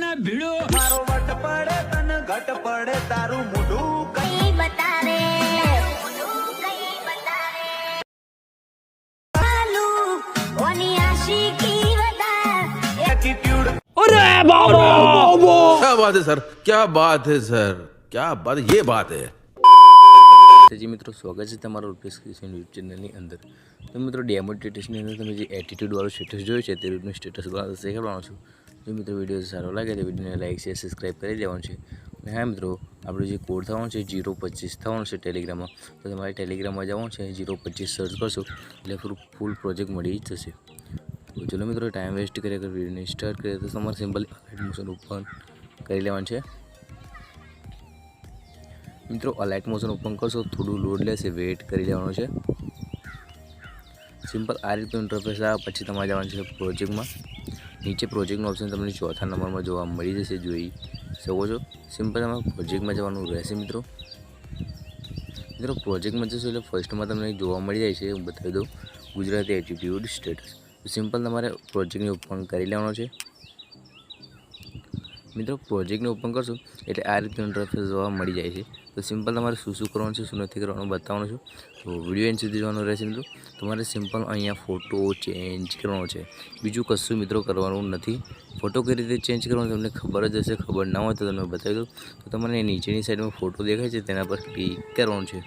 मजा आएगा ना भिड़ो મારો વટ પડે તને ઘટ પડે તારું મોઢું કઈ બતાવે કઈ બતાવે આલુ ઓની આશિકી વધાર એટીટ્યુડ क्या बात है सर क्या बात है सर क्या बात ये बात है જી મિત્રો સ્વાગત છે તમારું રૂપેશ કિશન યુટ્યુબ ચેનલની અંદર તો મિત્રો ડેમો સ્ટેટસની અંદર તમે જે એટીટ્યૂડવાળું સ્ટેટસ જોયું છે તે રીતનું સ્ટેટસ બનાવતા શીખવાડવાનું છું જો મિત્રો વીડિયો સારો લાગે તો વિડીયોને લાઇક છે સબસ્ક્રાઈબ કરી દેવાનું છે. અને હા મિત્રો, આપણો જે કોડ થવાનું છે જીરો પચીસ થવાનું છે ટેલિગ્રામમાં, તો તમારે ટેલિગ્રામમાં જવાનું છે જીરો પચીસ સર્ચ કરશો, એટલે ફૂલ પ્રોજેક્ટ મળી જ જશે. તો ચલો મિત્રો ટાઈમ વેસ્ટ કર્યા કર વિડીયોને સ્ટાર્ટ કરીએ, તો તમારે સિમ્પલ એડમિશન ઓપન કરી લેવાનું છે. મિત્રો અલાઇટ મોશન ઓપન કરશો, થોડું લોડ લેશે વેઇટ કરી લેવાનું છે. સિમ્પલ આ રીતનું ઇન્ટરફેસ આવે પછી તમારે જવાનું છે પ્રોજેક્ટમાં નીચે પ્રોજેક્ટનું ઓપ્શન તમને ચોથા નંબરમાં જોવા મળી જશે, જોઈ શકો છો. સિમ્પલ તમારે પ્રોજેક્ટમાં જવાનું રહેશે, મિત્રો. મિત્રો પ્રોજેક્ટમાં જશો એટલે ફર્સ્ટમાં તમને જોવા મળી જાય છે, હું બતાવી દઉં. ગુજરાતી એટીટ્યુડ સ્ટેટસ સિમ્પલ તમારે પ્રોજેક્ટને ઓપન કરી લેવાનો છે. મિત્રો પ્રોજેક્ટને ઓપન કરશો, એટલે આ રીતનું ઇન્ટરફેસ જોવા મળી જાય છે. તો સિમ્પલ તમારે શું શું કરવાનું છે, શું નથી કરવાનું બતાવવાનું છું. તો વીડિયો એન્ડ સુધી જોવાનું રહેશે મિત્રો. તમારે સિમ્પલ અહીંયા ફોટો ચેન્જ કરવાનો છે. બીજું કશું મિત્રો કરવાનું નથી. ફોટો કઈ રીતે ચેન્જ કરવાનો તમને ખબર જ હશે, ખબર ના હોય તો તમને બતાવી દઉં. તો તમારે નીચેની સાઈડમાં ફોટો દેખાય છે, તેના પર ક્લિક કરવાનું છે.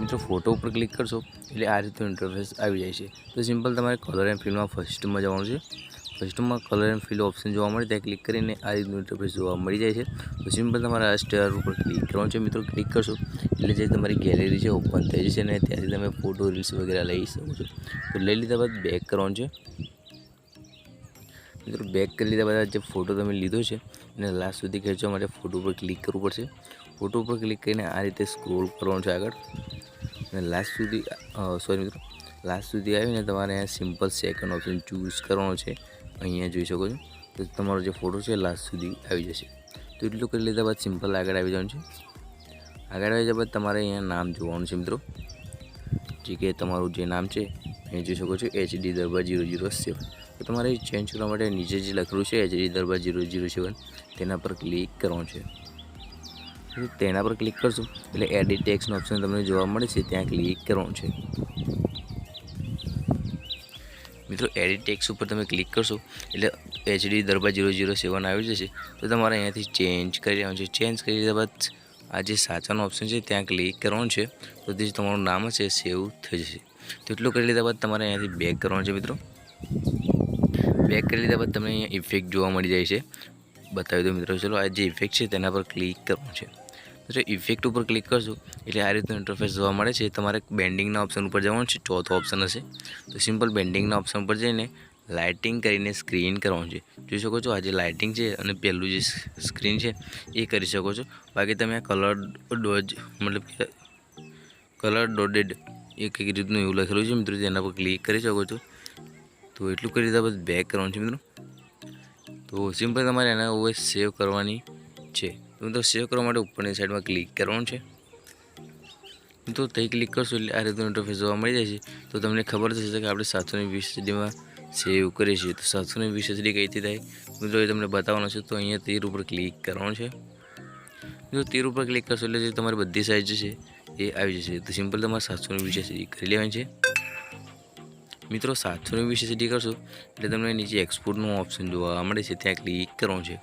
મિત્રો ફોટો ઉપર ક્લિક કરશો, એટલે આ રીતનું ઇન્ટરફેસ આવી જાય છે. તો સિમ્પલ તમારે કલર એન્ડ ફિલ્ડમાં ફર્સ્ટમાં જવાનું છે. ફર્સ્ટમાં કલર એન્ડ ફિલ ઓપ્શન જોવા મળે, ત્યાં ક્લિક કરીને આ રીતનું ઇન્ટરફેસ જોવા મળી જાય છે. તો સિમ્પલ તમારે સ્ટાર ઉપર ક્લિક કરવાનું છે મિત્રો ક્લિક કરશો, એટલે જે તમારી ગેલેરી છે ઓપન થઈ જશે અને ત્યાંથી તમે ફોટો રીલ્સ વગેરે લઈ શકો છો. તો લઈ લીધા બાદ બેક કરવાનું છે. મિત્રો બેક કરી લીધા બાદ જે ફોટો તમે લીધો છે, એને લાસ્ટ સુધી ખેંચવા માટે ફોટો ઉપર ક્લિક કરવું પડશે. ફોટો ઉપર ક્લિક કરીને આ રીતે સ્ક્રોલ કરવાનું છે આગળ. અને લાસ્ટ સુધી સોરી મિત્રો લાસ્ટ સુધી આવીને તમારે સિમ્પલ સેકન્ડ ઓપ્શન ચૂઝ કરવાનો છે. અહીંયા જોઈ શકો છો. તો તમારો જે ફોટો છે લાસ્ટ સુધી આવી જશે. તો એટલું કરી લીધા બાદ સિમ્પલ આગળ આવી જવાનું છે. આગળ આવી જવા બાદ તમારે અહીંયા નામ જોવાનું છે મિત્રો. જે કે તમારું જે નામ છે, અહીં જોઈ શકો છો HD Darbar zero zero seven. તો તમારે ચેન્જ કરવા માટે નીચે જે લખેલું છે HD Darbar zero zero seven, તેના પર ક્લિક કરવાનું છે. તેના પર ક્લિક કરશો, એટલે એડિટ ટેક્સનો ઓપ્શન તમને જોવા મળે છે, ત્યાં ક્લિક કરવાનું છે. મિત્રો એડિટ ટેક્સ ઉપર તમે ક્લિક કરશો, એટલે HD Darbar zero zero seven આવી જશે, તો તમારે અહીંયાથી ચેન્જ કરી લેવાનું છે. ચેન્જ કરી લીધા બાદ આ જે સાચાનો ઓપ્શન છે, ત્યાં ક્લિક કરવાનું છે, તો તે તમારું નામ છે સેવ થઈ જશે. તો એટલું કરી લીધા બાદ તમારે અહીંયાથી બેક કરવાનું છે મિત્રો. બેક કરી લીધા બાદ તમને અહીંયા ઇફેક્ટ જોવા મળી જાય છે. બતાવી દો મિત્રો, ચલો, આ જે ઇફેક્ટ છે, તેના પર ક્લિક કરવાનું છે. તો ઇફેક્ટ ઉપર ક્લિક કરશો એટલે આ રીતનું ઇન્ટરફેસ જોવા મળે છે. તમારે બેન્ડિંગના ઓપ્શન ઉપર જવાનું છે. ચોથો ઓપ્શન હશે. તો સિમ્પલ બેન્ડિંગના ઓપ્શન ઉપર જઈને લાઇટિંગ કરીને સ્ક્રીન કરવાનું છે. જોઈ શકો છો, આ જે લાઇટિંગ છે અને પહેલું જે સ્ક્રીન છે, એ કરી શકો છો. બાકી તમે આ કલર ડોજ મતલબ કલર ડોડેડ એક એક રીતનું એવું લખેલું છે મિત્રો તેના પર ક્લિક કરી શકો છો. તો એટલું કરી દીધા બસ બેક કરવાનું છે મિત્રો. તો સિમ્પલ તમારે એના ઓવે સેવ કરવાની છે. મિત્રો સેવ કરવા માટે ઉપરની સાઈડમાં ક્લિક કરવાનું છે. તો તે ક્લિક કરશો એટલે આ રીતનું ઇન્ટરફેસ જોવા મળી જાય છે. તો તમને ખબર થશે કે આપણે સાતસો વીસ સુધીમાં સેવ કરીએ છીએ. તો સાતસો ને વીસ સુધી કઈ રીતે થાય? મિત્રો, એ તમને બતાવવાનો છે. તો અહીંયા તીર ઉપર ક્લિક કરવાનું છે. જો તીર ઉપર ક્લિક કરશો એટલે તમારી બધી સાઈઝ છે, એ આવી જશે. તો સિમ્પલ તમારે સાતસો વીસ સુધી કરી લેવાની છે. મિત્રો સાતસો વીસ સુધી કરશો એટલે તમને નીચે એક્સપોર્ટનું ઓપ્શન જોવા મળે છે. ત્યાં ક્લિક કરવાનું છે.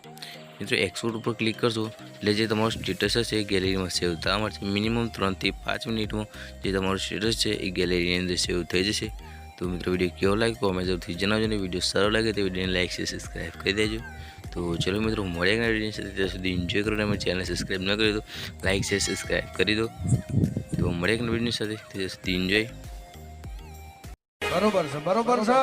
મિત્રો એક્સપોર્ટ ઉપર ક્લિક કરશો એટલે જે તમારું સ્ટેટસ હશે એ ગેલેરીમાં સેવ થવા મળશે. મિનિમમ ત્રણથી પાંચ મિનિટમાં જે તમારું સ્ટેટસ છે એ ગેલેરીની અંદર સેવ થઈ જશે. તો મિત્રો વીડિયો કેવો લાગે કોમેન્ટ જરૂરથી જણાવજો ને વીડિયો સારો લાગે તો વિડીયોને લાઇક છે સબસ્ક્રાઈબ કરી દેજો. તો ચલો મિત્રો મળે એક વીડિયો સાથે. ત્યાં સુધી એન્જોય કરો અને ચેનલ સબસ્ક્રાઈબ ન કરી દો લાઇક છે સબસ્ક્રાઈબ કરી દો. તો મળે એક વીડિયો સાથે. ત્યાં સુધી એન્જોય બરોબર છે બરોબર છે.